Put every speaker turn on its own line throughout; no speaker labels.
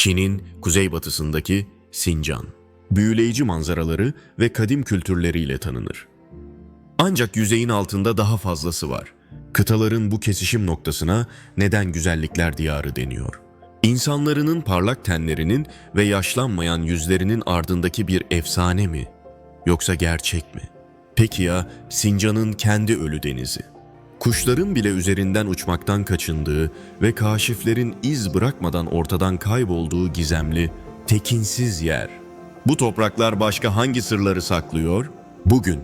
Çin'in kuzeybatısındaki Sincan. Büyüleyici manzaraları ve kadim kültürleriyle tanınır. Ancak yüzeyin altında daha fazlası var. Kıtaların bu kesişim noktasına neden güzellikler diyarı deniyor. İnsanlarının parlak tenlerinin ve yaşlanmayan yüzlerinin ardındaki bir efsane mi? Yoksa gerçek mi? Peki ya Sincan'ın kendi ölü denizi? Kuşların bile üzerinden uçmaktan kaçındığı ve kaşiflerin iz bırakmadan ortadan kaybolduğu gizemli, tekinsiz yer. Bu topraklar başka hangi sırları saklıyor? Bugün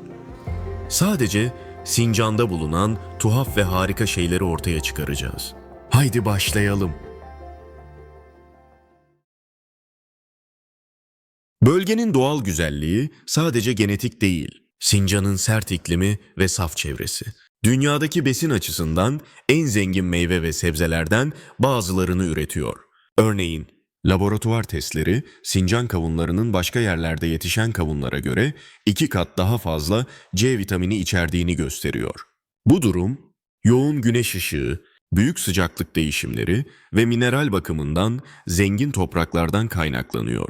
Sadece Sincan'da bulunan tuhaf ve harika şeyleri ortaya çıkaracağız. Haydi başlayalım. Bölgenin doğal güzelliği sadece genetik değil, Sincan'ın sert iklimi ve saf çevresi. Dünyadaki besin açısından en zengin meyve ve sebzelerden bazılarını üretiyor. Örneğin laboratuvar testleri Sincan kavunlarının başka yerlerde yetişen kavunlara göre iki kat daha fazla C vitamini içerdiğini gösteriyor. Bu durum yoğun güneş ışığı, büyük sıcaklık değişimleri ve mineral bakımından zengin topraklardan kaynaklanıyor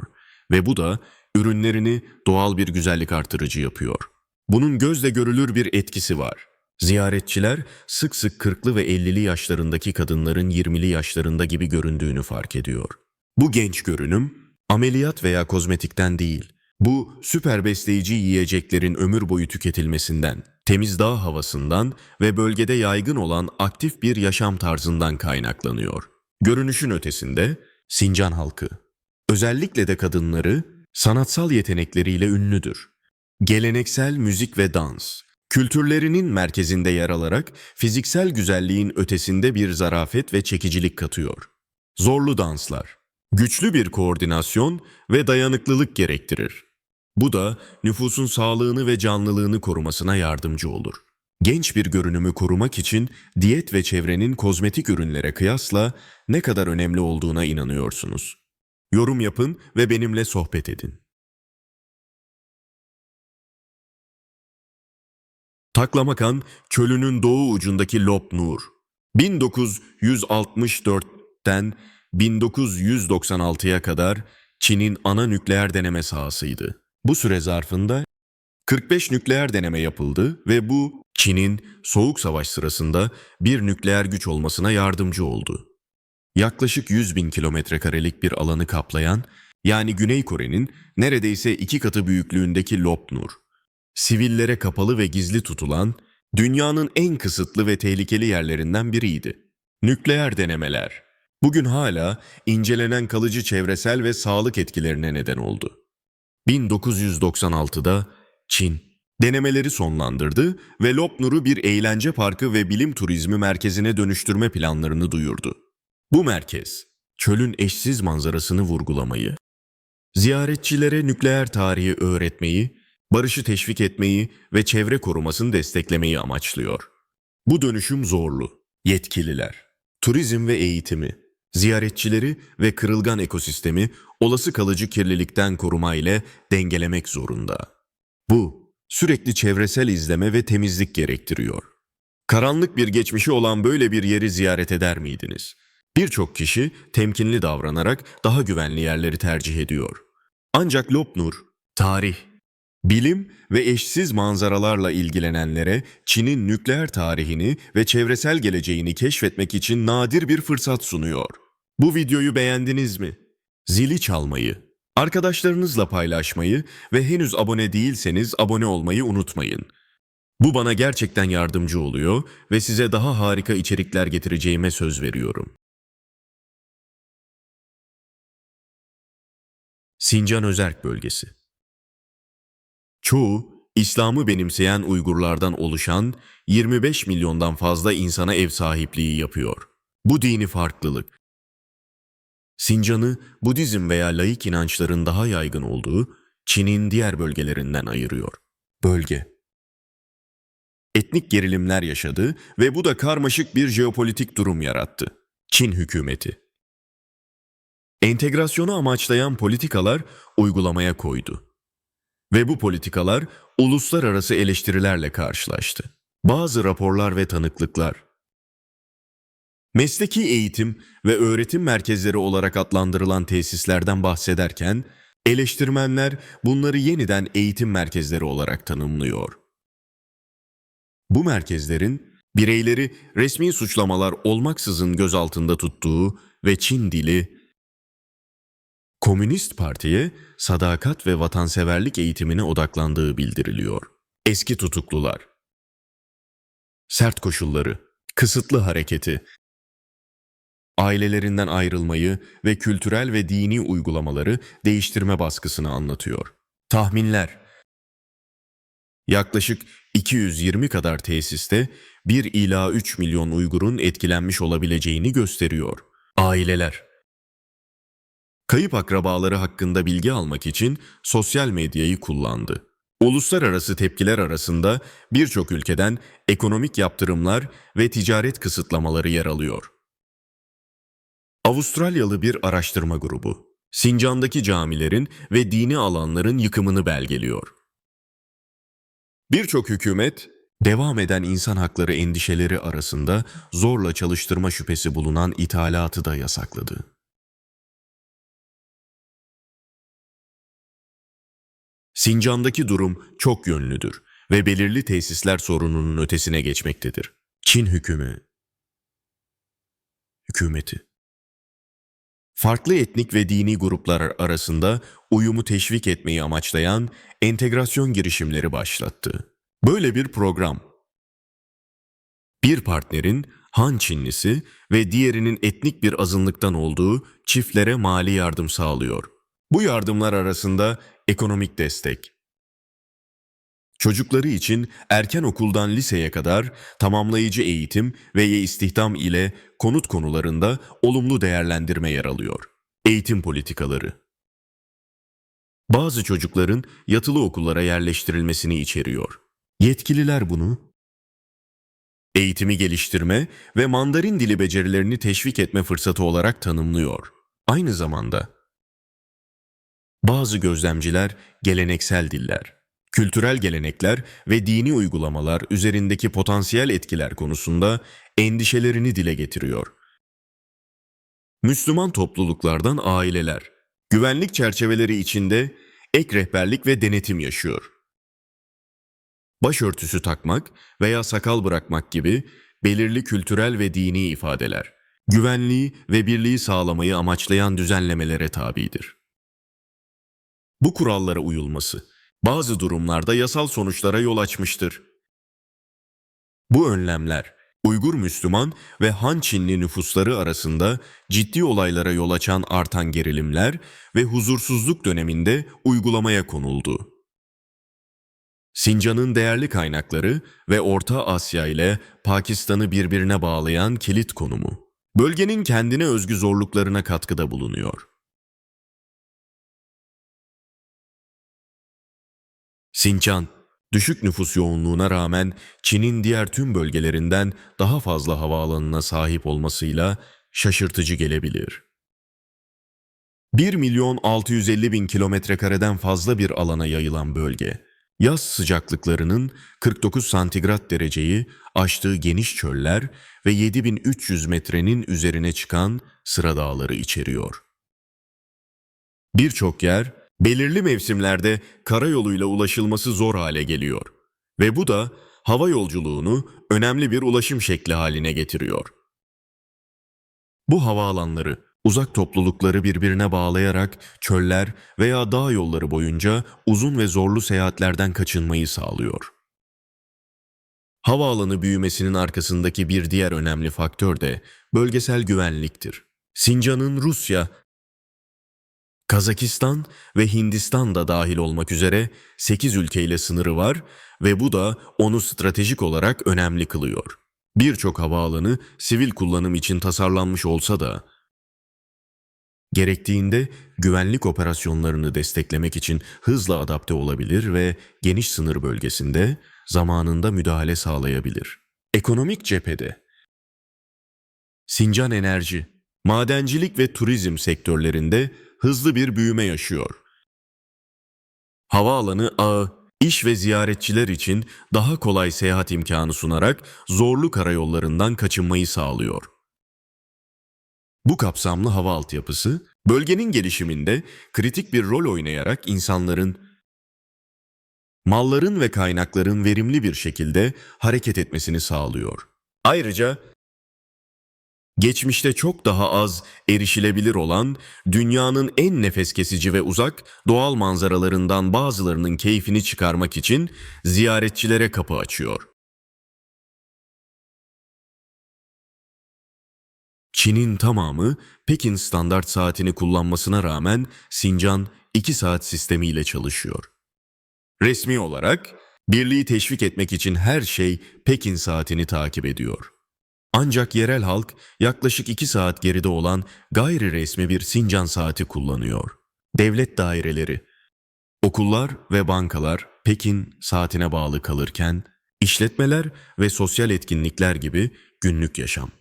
ve bu da ürünlerini doğal bir güzellik artırıcı yapıyor. Bunun gözle görülür bir etkisi var. Ziyaretçiler sık sık 40'lı ve 50'li yaşlarındaki kadınların 20'li yaşlarında gibi göründüğünü fark ediyor. Bu genç görünüm ameliyat veya kozmetikten değil, bu süper besleyici yiyeceklerin ömür boyu tüketilmesinden, temiz dağ havasından ve bölgede yaygın olan aktif bir yaşam tarzından kaynaklanıyor. Görünüşün ötesinde Sincan halkı, özellikle de kadınları sanatsal yetenekleriyle ünlüdür. Geleneksel müzik ve dans, kültürlerinin merkezinde yer alarak fiziksel güzelliğin ötesinde bir zarafet ve çekicilik katıyor. Zorlu danslar, güçlü bir koordinasyon ve dayanıklılık gerektirir. Bu da nüfusun sağlığını ve canlılığını korumasına yardımcı olur. Genç bir görünümü korumak için diyet ve çevrenin kozmetik ürünlere kıyasla ne kadar önemli olduğuna inanıyorsunuz. Yorum yapın ve benimle sohbet edin. Taklamakan, çölünün doğu ucundaki Lop Nur. 1964'ten 1996'ya kadar Çin'in ana nükleer deneme sahasıydı. Bu süre zarfında 45 nükleer deneme yapıldı ve bu Çin'in Soğuk Savaş sırasında bir nükleer güç olmasına yardımcı oldu. Yaklaşık 100 bin kilometre karelik bir alanı kaplayan, yani Güney Kore'nin neredeyse iki katı büyüklüğündeki Lopnur, sivillere kapalı ve gizli tutulan, dünyanın en kısıtlı ve tehlikeli yerlerinden biriydi. Nükleer denemeler, bugün hala incelenen kalıcı çevresel ve sağlık etkilerine neden oldu. 1996'da Çin denemeleri sonlandırdı ve Lopnur'u bir eğlence parkı ve bilim turizmi merkezine dönüştürme planlarını duyurdu. Bu merkez, çölün eşsiz manzarasını vurgulamayı, ziyaretçilere nükleer tarihi öğretmeyi, barışı teşvik etmeyi ve çevre korumasını desteklemeyi amaçlıyor. Bu dönüşüm zorlu. Yetkililer, turizm ve eğitimi, ziyaretçileri ve kırılgan ekosistemi olası kalıcı kirlilikten koruma ile dengelemek zorunda. Bu, sürekli çevresel izleme ve temizlik gerektiriyor. Karanlık bir geçmişi olan böyle bir yeri ziyaret eder miydiniz? Birçok kişi temkinli davranarak daha güvenli yerleri tercih ediyor. Ancak Lopnur, tarih, bilim ve eşsiz manzaralarla ilgilenenlere Çin'in nükleer tarihini ve çevresel geleceğini keşfetmek için nadir bir fırsat sunuyor. Bu videoyu beğendiniz mi? Zili çalmayı, arkadaşlarınızla paylaşmayı ve henüz abone değilseniz abone olmayı unutmayın. Bu bana gerçekten yardımcı oluyor ve size daha harika içerikler getireceğime söz veriyorum. Sincan Özerk Bölgesi Çoğu, İslam'ı benimseyen Uygurlardan oluşan 25 milyondan fazla insana ev sahipliği yapıyor. Bu dini farklılık. Sincan'ı Budizm veya laik inançların daha yaygın olduğu Çin'in diğer bölgelerinden ayırıyor. Bölge Etnik gerilimler yaşadı ve bu da karmaşık bir jeopolitik durum yarattı. Çin hükümeti Entegrasyonu amaçlayan politikalar uygulamaya koydu. Ve bu politikalar uluslararası eleştirilerle karşılaştı. Bazı raporlar ve tanıklıklar Mesleki eğitim ve öğretim merkezleri olarak adlandırılan tesislerden bahsederken, eleştirmenler bunları yeniden eğitim merkezleri olarak tanımlıyor. Bu merkezlerin bireyleri resmi suçlamalar olmaksızın gözaltında tuttuğu ve Çin dili, Komünist Parti'ye sadakat ve vatanseverlik eğitimine odaklandığı bildiriliyor. Eski tutuklular, sert koşulları, kısıtlı hareketi, ailelerinden ayrılmayı ve kültürel ve dini uygulamaları değiştirme baskısını anlatıyor. Tahminler Yaklaşık 220 kadar tesiste 1 ila 3 milyon Uygur'un etkilenmiş olabileceğini gösteriyor. Aileler Kayıp akrabaları hakkında bilgi almak için sosyal medyayı kullandı. Uluslararası tepkiler arasında birçok ülkeden ekonomik yaptırımlar ve ticaret kısıtlamaları yer alıyor. Avustralyalı bir araştırma grubu, Sincan'daki camilerin ve dini alanların yıkımını belgeliyor. Birçok hükümet, devam eden insan hakları endişeleri arasında zorla çalıştırma şüphesi bulunan ithalatı da yasakladı. Sincan'daki durum çok yönlüdür ve belirli tesisler sorununun ötesine geçmektedir. Çin hükümü hükümeti farklı etnik ve dini gruplar arasında uyumu teşvik etmeyi amaçlayan entegrasyon girişimleri başlattı. Böyle bir program bir partnerin Han Çinlisi ve diğerinin etnik bir azınlıktan olduğu çiftlere mali yardım sağlıyor. Bu yardımlar arasında ekonomik destek, çocukları için erken okuldan liseye kadar tamamlayıcı eğitim ve istihdam ile konut konularında olumlu değerlendirme yer alıyor. Eğitim politikaları Bazı çocukların yatılı okullara yerleştirilmesini içeriyor. Yetkililer bunu eğitimi geliştirme ve Mandarin dili becerilerini teşvik etme fırsatı olarak tanımlıyor. Aynı zamanda bazı gözlemciler geleneksel diller, kültürel gelenekler ve dini uygulamalar üzerindeki potansiyel etkiler konusunda endişelerini dile getiriyor. Müslüman topluluklardan aileler, güvenlik çerçeveleri içinde ek rehberlik ve denetim yaşıyor. Başörtüsü takmak veya sakal bırakmak gibi belirli kültürel ve dini ifadeler, güvenliği ve birliği sağlamayı amaçlayan düzenlemelere tabidir. Bu kurallara uyulması bazı durumlarda yasal sonuçlara yol açmıştır. Bu önlemler Uygur Müslüman ve Han Çinli nüfusları arasında ciddi olaylara yol açan artan gerilimler ve huzursuzluk döneminde uygulamaya konuldu. Sincan'ın değerli kaynakları ve Orta Asya ile Pakistan'ı birbirine bağlayan kilit konumu. Bölgenin kendine özgü zorluklarına katkıda bulunuyor. Sincan, düşük nüfus yoğunluğuna rağmen Çin'in diğer tüm bölgelerinden daha fazla havaalanına sahip olmasıyla şaşırtıcı gelebilir. 1 milyon 650 bin kilometre kareden fazla bir alana yayılan bölge, yaz sıcaklıklarının 49 santigrat dereceyi aştığı geniş çöller ve 7300 metrenin üzerine çıkan sıra dağları içeriyor. Birçok yer belirli mevsimlerde karayoluyla ulaşılması zor hale geliyor ve bu da hava yolculuğunu önemli bir ulaşım şekli haline getiriyor. Bu havaalanları uzak toplulukları birbirine bağlayarak çöller veya dağ yolları boyunca uzun ve zorlu seyahatlerden kaçınmayı sağlıyor. Havaalanı büyümesinin arkasındaki bir diğer önemli faktör de bölgesel güvenliktir. Sincan'ın Rusya, Kazakistan ve Hindistan da dahil olmak üzere 8 ülkeyle sınırı var ve bu da onu stratejik olarak önemli kılıyor. Birçok havaalanı sivil kullanım için tasarlanmış olsa da gerektiğinde güvenlik operasyonlarını desteklemek için hızla adapte olabilir ve geniş sınır bölgesinde zamanında müdahale sağlayabilir. Ekonomik cephede Sincan Enerji, madencilik ve turizm sektörlerinde hızlı bir büyüme yaşıyor. Havaalanı ağı, iş ve ziyaretçiler için daha kolay seyahat imkanı sunarak zorlu karayollarından kaçınmayı sağlıyor. Bu kapsamlı hava altyapısı, bölgenin gelişiminde kritik bir rol oynayarak insanların, malların ve kaynakların verimli bir şekilde hareket etmesini sağlıyor. Ayrıca geçmişte çok daha az erişilebilir olan dünyanın en nefes kesici ve uzak doğal manzaralarından bazılarının keyfini çıkarmak için ziyaretçilere kapı açıyor. Çin'in tamamı Pekin standart saatini kullanmasına rağmen Sincan 2 saat sistemiyle çalışıyor. Resmi olarak birliği teşvik etmek için her şey Pekin saatini takip ediyor. Ancak yerel halk yaklaşık 2 saat geride olan gayri resmi bir Sincan saati kullanıyor. Devlet daireleri, okullar ve bankalar Pekin saatine bağlı kalırken işletmeler ve sosyal etkinlikler gibi günlük yaşam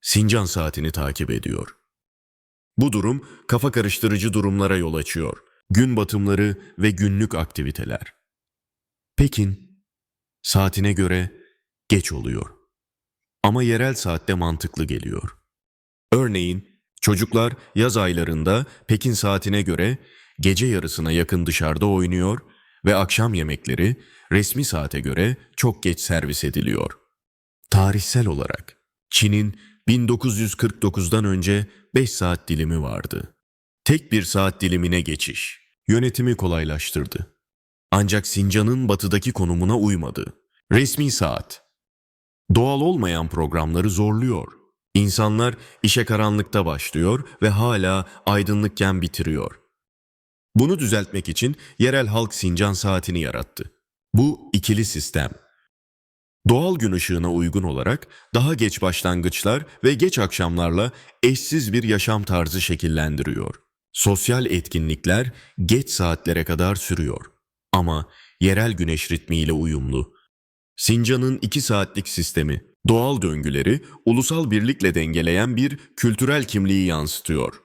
Sincan saatini takip ediyor. Bu durum kafa karıştırıcı durumlara yol açıyor. Gün batımları ve günlük aktiviteler. Pekin saatine göre geç oluyor. Ama yerel saatte mantıklı geliyor. Örneğin çocuklar yaz aylarında Pekin saatine göre gece yarısına yakın dışarıda oynuyor ve akşam yemekleri resmi saate göre çok geç servis ediliyor. Tarihsel olarak Çin'in 1949'dan önce 5 saat dilimi vardı. Tek bir saat dilimine geçiş yönetimi kolaylaştırdı. Ancak Sincan'ın batıdaki konumuna uymadı. Resmi saat. Doğal olmayan programları zorluyor. İnsanlar işe karanlıkta başlıyor ve hala aydınlıkken bitiriyor. Bunu düzeltmek için yerel halk Sincan saatini yarattı. Bu ikili sistem. Doğal gün ışığına uygun olarak daha geç başlangıçlar ve geç akşamlarla eşsiz bir yaşam tarzı şekillendiriyor. Sosyal etkinlikler geç saatlere kadar sürüyor. Ama yerel güneş ritmiyle uyumlu. Sincan'ın iki saatlik sistemi, doğal döngüleri ulusal birlikle dengeleyen bir kültürel kimliği yansıtıyor.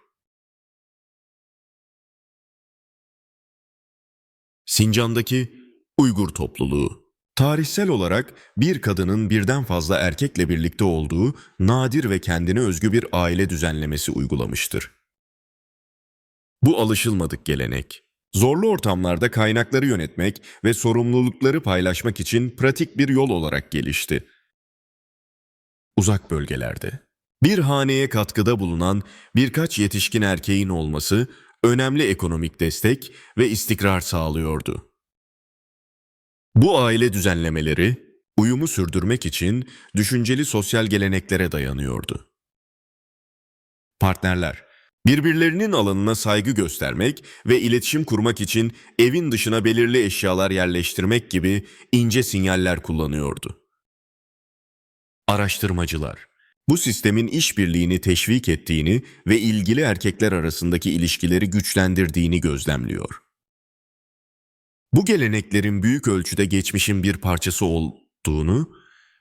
Sincan'daki Uygur topluluğu Tarihsel olarak bir kadının birden fazla erkekle birlikte olduğu nadir ve kendine özgü bir aile düzenlemesi uygulamıştır. Bu alışılmadık gelenek, zorlu ortamlarda kaynakları yönetmek ve sorumlulukları paylaşmak için pratik bir yol olarak gelişti. Uzak bölgelerde bir haneye katkıda bulunan birkaç yetişkin erkeğin olması önemli ekonomik destek ve istikrar sağlıyordu. Bu aile düzenlemeleri uyumu sürdürmek için düşünceli sosyal geleneklere dayanıyordu. Partnerler birbirlerinin alanına saygı göstermek ve iletişim kurmak için evin dışına belirli eşyalar yerleştirmek gibi ince sinyaller kullanıyordu. Araştırmacılar bu sistemin işbirliğini teşvik ettiğini ve ilgili erkekler arasındaki ilişkileri güçlendirdiğini gözlemliyor. Bu geleneklerin büyük ölçüde geçmişin bir parçası olduğunu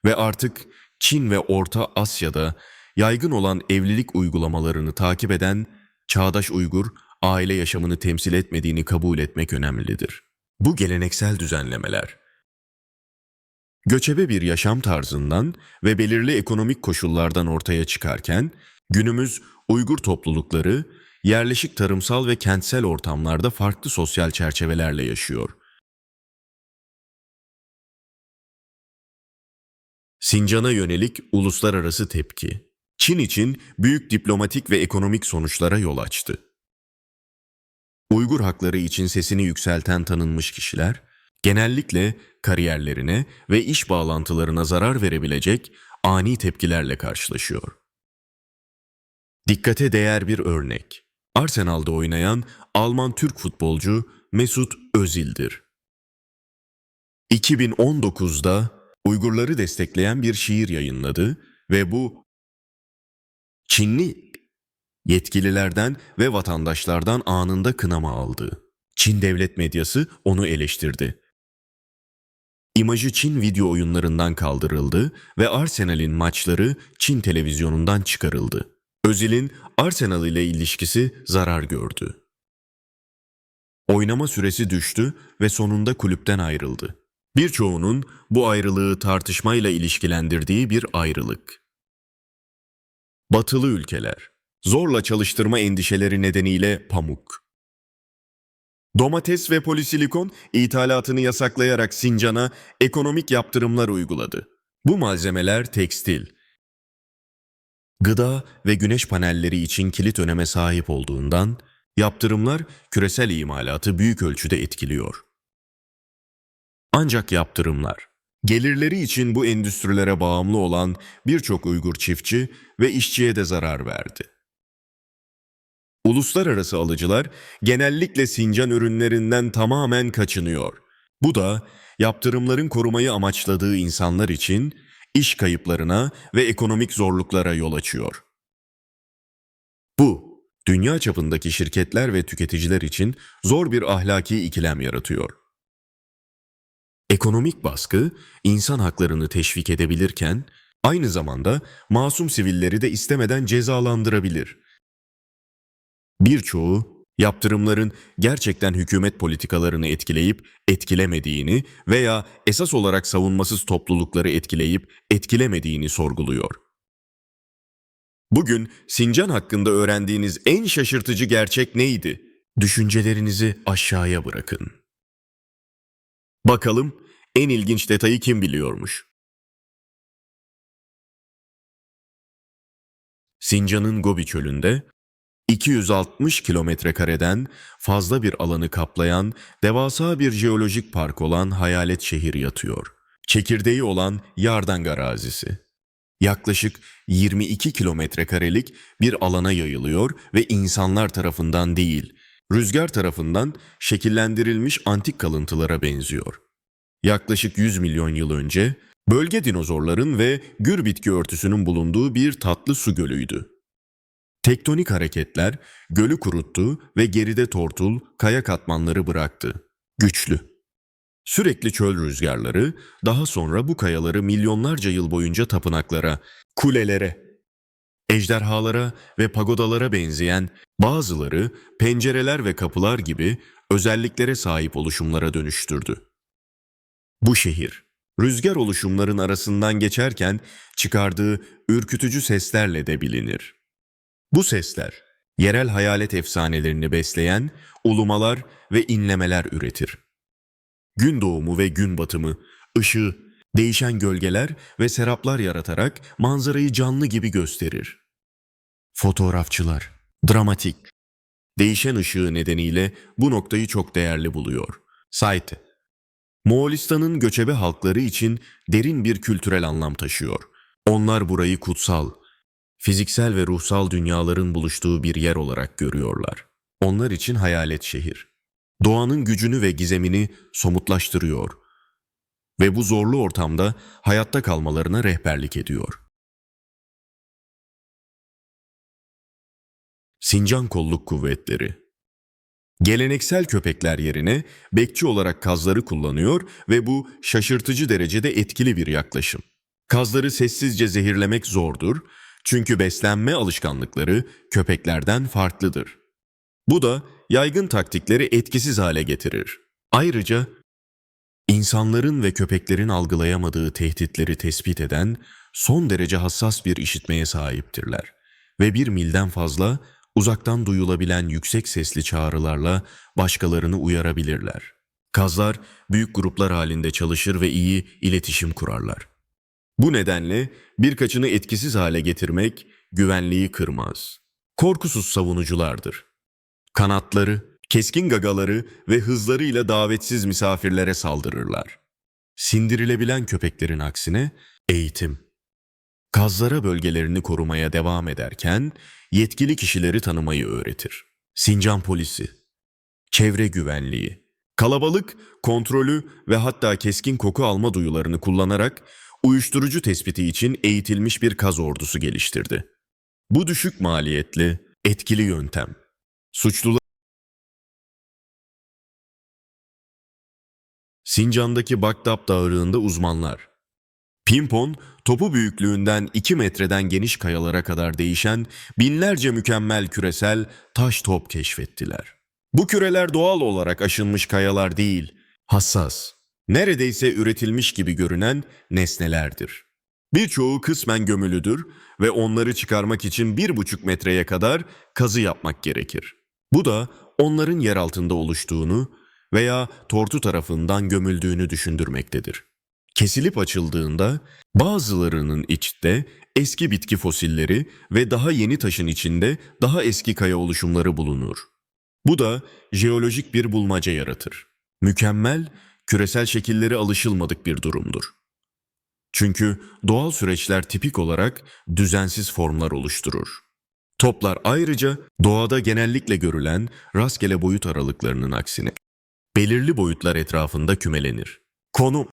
ve artık Çin ve Orta Asya'da yaygın olan evlilik uygulamalarını takip eden çağdaş Uygur aile yaşamını temsil etmediğini kabul etmek önemlidir. Bu geleneksel düzenlemeler göçebe bir yaşam tarzından ve belirli ekonomik koşullardan ortaya çıkarken günümüz Uygur toplulukları yerleşik tarımsal ve kentsel ortamlarda farklı sosyal çerçevelerle yaşıyor. Sincan'a yönelik uluslararası tepki, Çin için büyük diplomatik ve ekonomik sonuçlara yol açtı. Uygur hakları için sesini yükselten tanınmış kişiler, genellikle kariyerlerine ve iş bağlantılarına zarar verebilecek ani tepkilerle karşılaşıyor. Dikkate değer bir örnek. Arsenal'da oynayan Alman Türk futbolcu Mesut Özil'dir. 2019'da Uygurları destekleyen bir şiir yayınladı ve bu Çinli yetkililerden ve vatandaşlardan anında kınama aldı. Çin devlet medyası onu eleştirdi. İmajı Çin video oyunlarından kaldırıldı ve Arsenal'in maçları Çin televizyonundan çıkarıldı. Özil'in Arsenal ile ilişkisi zarar gördü. Oynama süresi düştü ve sonunda kulüpten ayrıldı. Birçoğunun bu ayrılığı tartışmayla ilişkilendirdiği bir ayrılık. Batılı ülkeler zorla çalıştırma endişeleri nedeniyle pamuk. Domates ve polisilikon ithalatını yasaklayarak Sincan'a ekonomik yaptırımlar uyguladı. Bu malzemeler tekstil, gıda ve güneş panelleri için kilit öneme sahip olduğundan yaptırımlar küresel imalatı büyük ölçüde etkiliyor. Ancak yaptırımlar, gelirleri için bu endüstrilere bağımlı olan birçok Uygur çiftçi ve işçiye de zarar verdi. Uluslararası alıcılar genellikle Sincan ürünlerinden tamamen kaçınıyor. Bu da yaptırımların korumayı amaçladığı insanlar için iş kayıplarına ve ekonomik zorluklara yol açıyor. Bu, dünya çapındaki şirketler ve tüketiciler için zor bir ahlaki ikilem yaratıyor. Ekonomik baskı insan haklarını teşvik edebilirken aynı zamanda masum sivilleri de istemeden cezalandırabilir. Birçoğu yaptırımların gerçekten hükümet politikalarını etkileyip etkilemediğini veya esas olarak savunmasız toplulukları etkileyip etkilemediğini sorguluyor. Bugün Sincan hakkında öğrendiğiniz en şaşırtıcı gerçek neydi? Düşüncelerinizi aşağıya bırakın. Bakalım en ilginç detayı kim biliyormuş? Sincan'ın Gobi çölünde 260 kilometre kareden fazla bir alanı kaplayan devasa bir jeolojik park olan hayalet şehir yatıyor. Çekirdeği olan Yardan arazisi. Yaklaşık 22 kilometre karelik bir alana yayılıyor ve insanlar tarafından değil, rüzgar tarafından şekillendirilmiş antik kalıntılara benziyor. Yaklaşık 100 milyon yıl önce bölge dinozorların ve gür bitki örtüsünün bulunduğu bir tatlı su gölüydü. Tektonik hareketler gölü kuruttu ve geride tortul, kaya katmanları bıraktı. Güçlü. Sürekli çöl rüzgarları daha sonra bu kayaları milyonlarca yıl boyunca tapınaklara, kulelere, ejderhalara ve pagodalara benzeyen bazıları pencereler ve kapılar gibi özelliklere sahip oluşumlara dönüştürdü. Bu şehir, rüzgar oluşumların arasından geçerken çıkardığı ürkütücü seslerle de bilinir. Bu sesler, yerel hayalet efsanelerini besleyen ulumalar ve inlemeler üretir. Gün doğumu ve gün batımı, ışığı, değişen gölgeler ve seraplar yaratarak manzarayı canlı gibi gösterir. Fotoğrafçılar, dramatik, değişen ışığı nedeniyle bu noktayı çok değerli buluyor. Saite, Moğolistan'ın göçebe halkları için derin bir kültürel anlam taşıyor. Onlar burayı kutsal, fiziksel ve ruhsal dünyaların buluştuğu bir yer olarak görüyorlar. Onlar için hayalet şehir. Doğanın gücünü ve gizemini somutlaştırıyor ve bu zorlu ortamda hayatta kalmalarına rehberlik ediyor. Sincan Kolluk Kuvvetleri Geleneksel köpekler yerine bekçi olarak kazları kullanıyor ve bu şaşırtıcı derecede etkili bir yaklaşım. Kazları sessizce zehirlemek zordur çünkü beslenme alışkanlıkları köpeklerden farklıdır. Bu da yaygın taktikleri etkisiz hale getirir. Ayrıca insanların ve köpeklerin algılayamadığı tehditleri tespit eden son derece hassas bir işitmeye sahiptirler ve bir milden fazla uzaktan duyulabilen yüksek sesli çağrılarla başkalarını uyarabilirler. Kazlar büyük gruplar halinde çalışır ve iyi iletişim kurarlar. Bu nedenle birkaçını etkisiz hale getirmek güvenliği kırmaz. Korkusuz savunuculardır. Kanatları, keskin gagaları ve hızlarıyla davetsiz misafirlere saldırırlar. Sindirilebilen köpeklerin aksine eğitim. Kazlara bölgelerini korumaya devam ederken yetkili kişileri tanımayı öğretir. Sincan polisi, çevre güvenliği, kalabalık, kontrolü ve hatta keskin koku alma duyularını kullanarak uyuşturucu tespiti için eğitilmiş bir kaz ordusu geliştirdi. Bu düşük maliyetli, etkili yöntem suçlular Sincan'daki Bagdap Dağırı'nda uzmanlar Pimpon, topu büyüklüğünden 2 metreden geniş kayalara kadar değişen binlerce mükemmel küresel taş top keşfettiler. Bu küreler doğal olarak aşınmış kayalar değil, hassas, neredeyse üretilmiş gibi görünen nesnelerdir. Birçoğu kısmen gömülüdür ve onları çıkarmak için bir buçuk metreye kadar kazı yapmak gerekir. Bu da onların yer altında oluştuğunu veya tortu tarafından gömüldüğünü düşündürmektedir. Kesilip açıldığında bazılarının içte eski bitki fosilleri ve daha yeni taşın içinde daha eski kaya oluşumları bulunur. Bu da jeolojik bir bulmaca yaratır. Mükemmel, küresel şekilleri alışılmadık bir durumdur. Çünkü doğal süreçler tipik olarak düzensiz formlar oluşturur. Toplar ayrıca doğada genellikle görülen rastgele boyut aralıklarının aksine belirli boyutlar etrafında kümelenir. Konum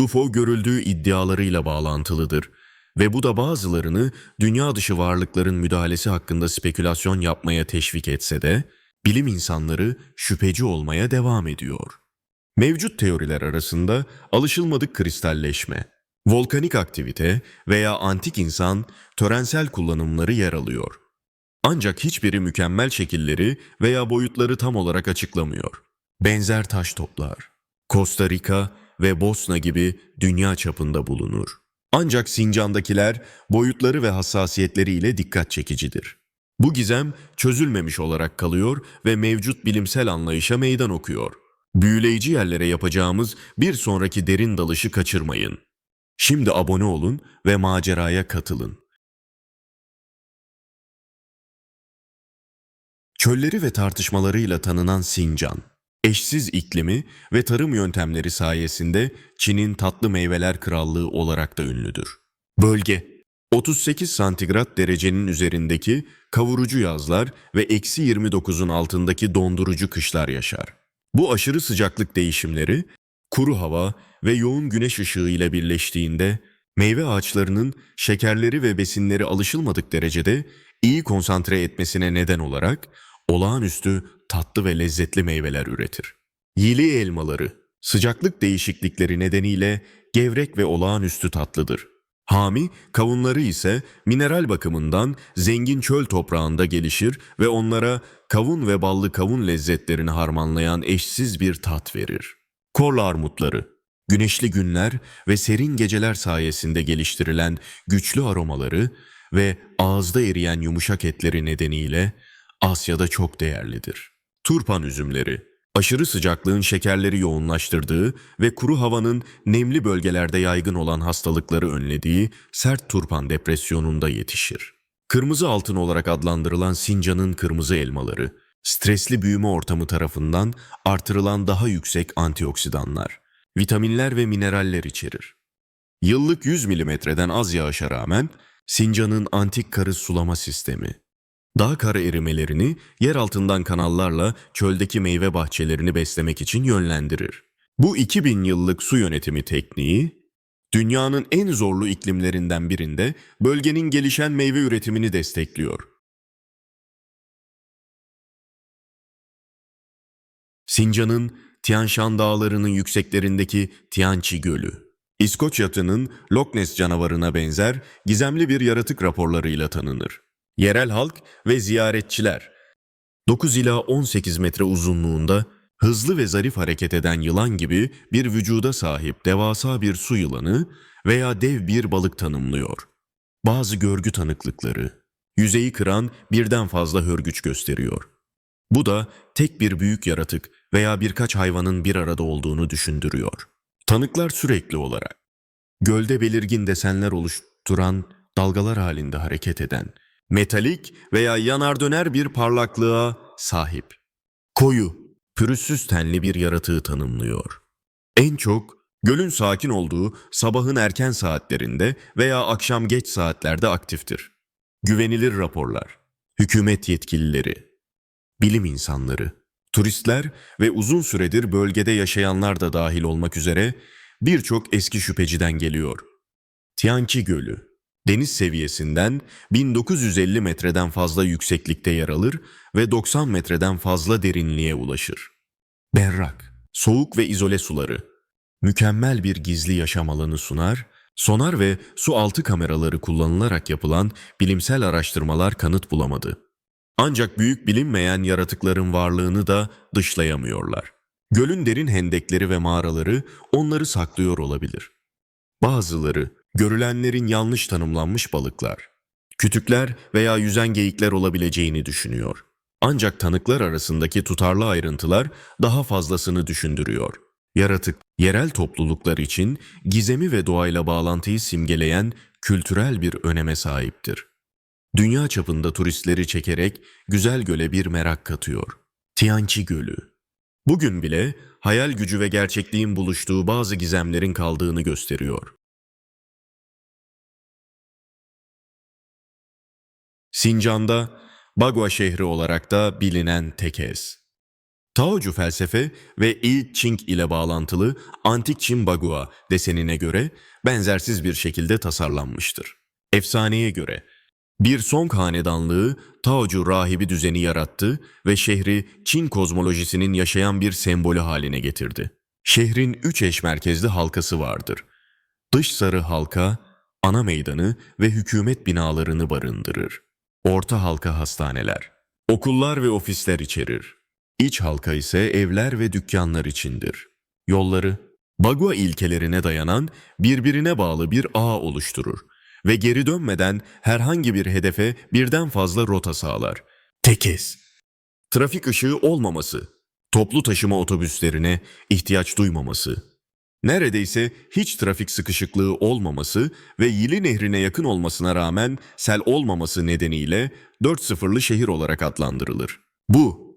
UFO görüldüğü iddialarıyla bağlantılıdır ve bu da bazılarını dünya dışı varlıkların müdahalesi hakkında spekülasyon yapmaya teşvik etse de bilim insanları şüpheci olmaya devam ediyor. Mevcut teoriler arasında alışılmadık kristalleşme, volkanik aktivite veya antik insan törensel kullanımları yer alıyor. Ancak hiçbiri mükemmel şekilleri veya boyutları tam olarak açıklamıyor. Benzer taş toplar, Costa Rica ve Bosna gibi dünya çapında bulunur. Ancak Sincan'dakiler boyutları ve hassasiyetleriyle dikkat çekicidir. Bu gizem çözülmemiş olarak kalıyor ve mevcut bilimsel anlayışa meydan okuyor. Büyüleyici yerlere yapacağımız bir sonraki derin dalışı kaçırmayın. Şimdi abone olun ve maceraya katılın. Çölleri ve tartışmalarıyla tanınan Sincan, eşsiz iklimi ve tarım yöntemleri sayesinde Çin'in tatlı meyveler krallığı olarak da ünlüdür. Bölge, 38 santigrat derecenin üzerindeki kavurucu yazlar ve eksi 29'un altındaki dondurucu kışlar yaşar. Bu aşırı sıcaklık değişimleri, kuru hava ve yoğun güneş ışığı ile birleştiğinde meyve ağaçlarının şekerleri ve besinleri alışılmadık derecede iyi konsantre etmesine neden olarak olağanüstü tatlı ve lezzetli meyveler üretir. Yili elmaları, sıcaklık değişiklikleri nedeniyle gevrek ve olağanüstü tatlıdır. Hami, kavunları ise mineral bakımından zengin çöl toprağında gelişir ve onlara kavun ve ballı kavun lezzetlerini harmanlayan eşsiz bir tat verir. Korla armutları, güneşli günler ve serin geceler sayesinde geliştirilen güçlü aromaları ve ağızda eriyen yumuşak etleri nedeniyle Asya'da çok değerlidir. Turpan üzümleri, aşırı sıcaklığın şekerleri yoğunlaştırdığı ve kuru havanın nemli bölgelerde yaygın olan hastalıkları önlediği sert turpan depresyonunda yetişir. Kırmızı altın olarak adlandırılan Sincan'ın kırmızı elmaları, stresli büyüme ortamı tarafından artırılan daha yüksek antioksidanlar, vitaminler ve mineraller içerir. Yıllık 100 milimetreden az yağışa rağmen Sincan'ın antik karı sulama sistemi, Dağ kara erimelerini yer altından kanallarla çöldeki meyve bahçelerini beslemek için yönlendirir. Bu 2000 yıllık su yönetimi tekniği, dünyanın en zorlu iklimlerinden birinde bölgenin gelişen meyve üretimini destekliyor. Sincan'ın Tian Shan dağlarının yükseklerindeki Tianchi Gölü. İskoç yatının Loch Ness canavarına benzer gizemli bir yaratık raporlarıyla tanınır. Yerel halk ve ziyaretçiler 9 ila 18 metre uzunluğunda hızlı ve zarif hareket eden yılan gibi bir vücuda sahip devasa bir su yılanı veya dev bir balık tanımlıyor. Bazı görgü tanıklıkları, yüzeyi kıran birden fazla hörgüç gösteriyor. Bu da tek bir büyük yaratık veya birkaç hayvanın bir arada olduğunu düşündürüyor. Tanıklar sürekli olarak gölde belirgin desenler oluşturan dalgalar halinde hareket eden metalik veya yanar döner bir parlaklığa sahip. Koyu, pürüzsüz tenli bir yaratığı tanımlıyor. En çok gölün sakin olduğu sabahın erken saatlerinde veya akşam geç saatlerde aktiftir. Güvenilir raporlar, hükümet yetkilileri, bilim insanları, turistler ve uzun süredir bölgede yaşayanlar da dahil olmak üzere birçok eski şüpheciden geliyor. Tianqi Gölü deniz seviyesinden 1950 metreden fazla yükseklikte yer alır ve 90 metreden fazla derinliğe ulaşır. Berrak, soğuk ve izole suları, mükemmel bir gizli yaşam alanı sunar, sonar ve su altı kameraları kullanılarak yapılan bilimsel araştırmalar kanıt bulamadı. Ancak büyük bilinmeyen yaratıkların varlığını da dışlayamıyorlar. Gölün derin hendekleri ve mağaraları onları saklıyor olabilir. Bazıları Görülenlerin yanlış tanımlanmış balıklar. Kütükler veya yüzen geyikler olabileceğini düşünüyor. Ancak tanıklar arasındaki tutarlı ayrıntılar daha fazlasını düşündürüyor. Yaratık, yerel topluluklar için gizemi ve doğayla bağlantıyı simgeleyen kültürel bir öneme sahiptir. Dünya çapında turistleri çekerek güzel göle bir merak katıyor. Tianqi Gölü. Bugün bile hayal gücü ve gerçekliğin buluştuğu bazı gizemlerin kaldığını gösteriyor. Sincan'da Bagua şehri olarak da bilinen Tekez. Taocu felsefe ve I Ching ile bağlantılı Antik Çin Bagua desenine göre benzersiz bir şekilde tasarlanmıştır. Efsaneye göre bir Song hanedanlığı Taocu rahibi düzeni yarattı ve şehri Çin kozmolojisinin yaşayan bir sembolü haline getirdi. Şehrin üç eş merkezli halkası vardır. Dış sarı halka, ana meydanı ve hükümet binalarını barındırır. Orta halka hastaneler, okullar ve ofisler içerir. İç halka ise evler ve dükkanlar içindir. Yolları, Bagua ilkelerine dayanan birbirine bağlı bir ağ oluşturur ve geri dönmeden herhangi bir hedefe birden fazla rota sağlar. Tekez. Trafik ışığı olmaması, toplu taşıma otobüslerine ihtiyaç duymaması, neredeyse hiç trafik sıkışıklığı olmaması ve Yili Nehri'ne yakın olmasına rağmen sel olmaması nedeniyle 4-0'lı şehir olarak adlandırılır. Bu,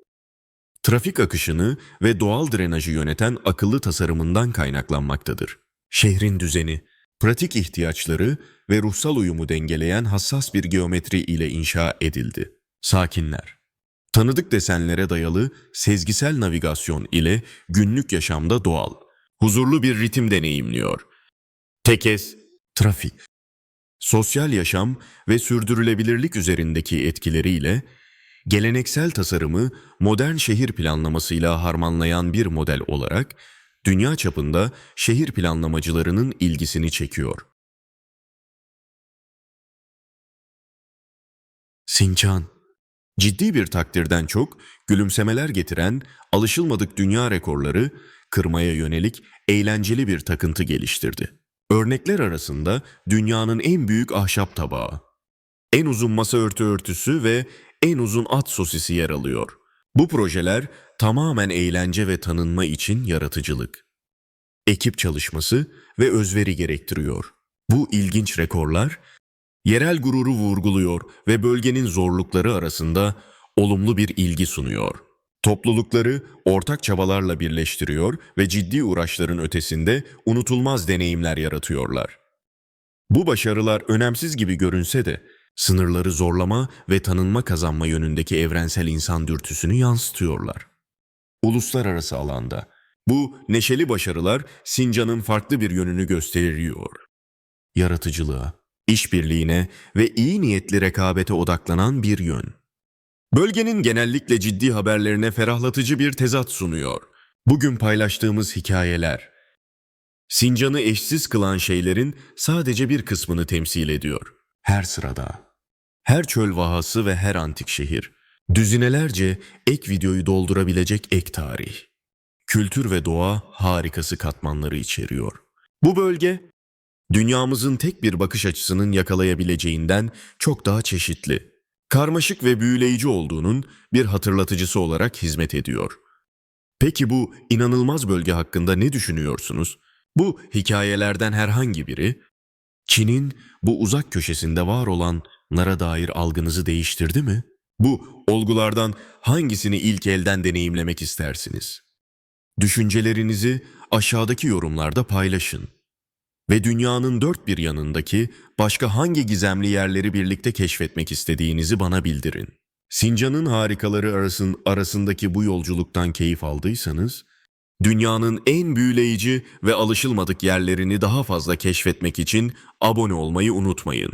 trafik akışını ve doğal drenajı yöneten akıllı tasarımından kaynaklanmaktadır. Şehrin düzeni, pratik ihtiyaçları ve ruhsal uyumu dengeleyen hassas bir geometri ile inşa edildi. Sakinler, tanıdık desenlere dayalı sezgisel navigasyon ile günlük yaşamda doğal, huzurlu bir ritim deneyimliyor. Tekez, trafik, sosyal yaşam ve sürdürülebilirlik üzerindeki etkileriyle geleneksel tasarımı modern şehir planlamasıyla harmanlayan bir model olarak dünya çapında şehir planlamacılarının ilgisini çekiyor. Sincan Ciddi bir takdirden çok gülümsemeler getiren alışılmadık dünya rekorları kırmaya yönelik eğlenceli bir takıntı geliştirdi. Örnekler arasında dünyanın en büyük ahşap tabağı, en uzun masa örtü örtüsü ve en uzun at sosisi yer alıyor. Bu projeler tamamen eğlence ve tanınma için yaratıcılık, ekip çalışması ve özveri gerektiriyor. Bu ilginç rekorlar yerel gururu vurguluyor ve bölgenin zorlukları arasında olumlu bir ilgi sunuyor. Toplulukları ortak çabalarla birleştiriyor ve ciddi uğraşların ötesinde unutulmaz deneyimler yaratıyorlar. Bu başarılar önemsiz gibi görünse de sınırları zorlama ve tanınma kazanma yönündeki evrensel insan dürtüsünü yansıtıyorlar. Uluslararası alanda bu neşeli başarılar Sincan'ın farklı bir yönünü gösteriyor. Yaratıcılığa, işbirliğine ve iyi niyetli rekabete odaklanan bir yön. Bölgenin genellikle ciddi haberlerine ferahlatıcı bir tezat sunuyor. Bugün paylaştığımız hikayeler, Sincan'ı eşsiz kılan şeylerin sadece bir kısmını temsil ediyor. Her sırada. Her çöl vahası ve her antik şehir. Düzinelerce ek videoyu doldurabilecek ek tarih. Kültür ve doğa harikası katmanları içeriyor. Bu bölge dünyamızın tek bir bakış açısının yakalayabileceğinden çok daha çeşitli, karmaşık ve büyüleyici olduğunun bir hatırlatıcısı olarak hizmet ediyor. Peki bu inanılmaz bölge hakkında ne düşünüyorsunuz? Bu hikayelerden herhangi biri, Çin'in bu uzak köşesinde var olanlara dair algınızı değiştirdi mi? Bu olgulardan hangisini ilk elden deneyimlemek istersiniz? Düşüncelerinizi aşağıdaki yorumlarda paylaşın ve dünyanın dört bir yanındaki başka hangi gizemli yerleri birlikte keşfetmek istediğinizi bana bildirin. Sincan'ın harikaları arasın, arasındaki bu yolculuktan keyif aldıysanız, dünyanın en büyüleyici ve alışılmadık yerlerini daha fazla keşfetmek için abone olmayı unutmayın.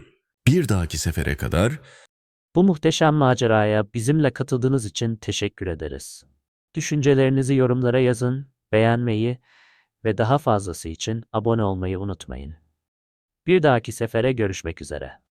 Bir dahaki sefere kadar
Bu muhteşem maceraya bizimle katıldığınız için teşekkür ederiz. Düşüncelerinizi yorumlara yazın, beğenmeyi ve daha fazlası için abone olmayı unutmayın. Bir dahaki sefere görüşmek üzere.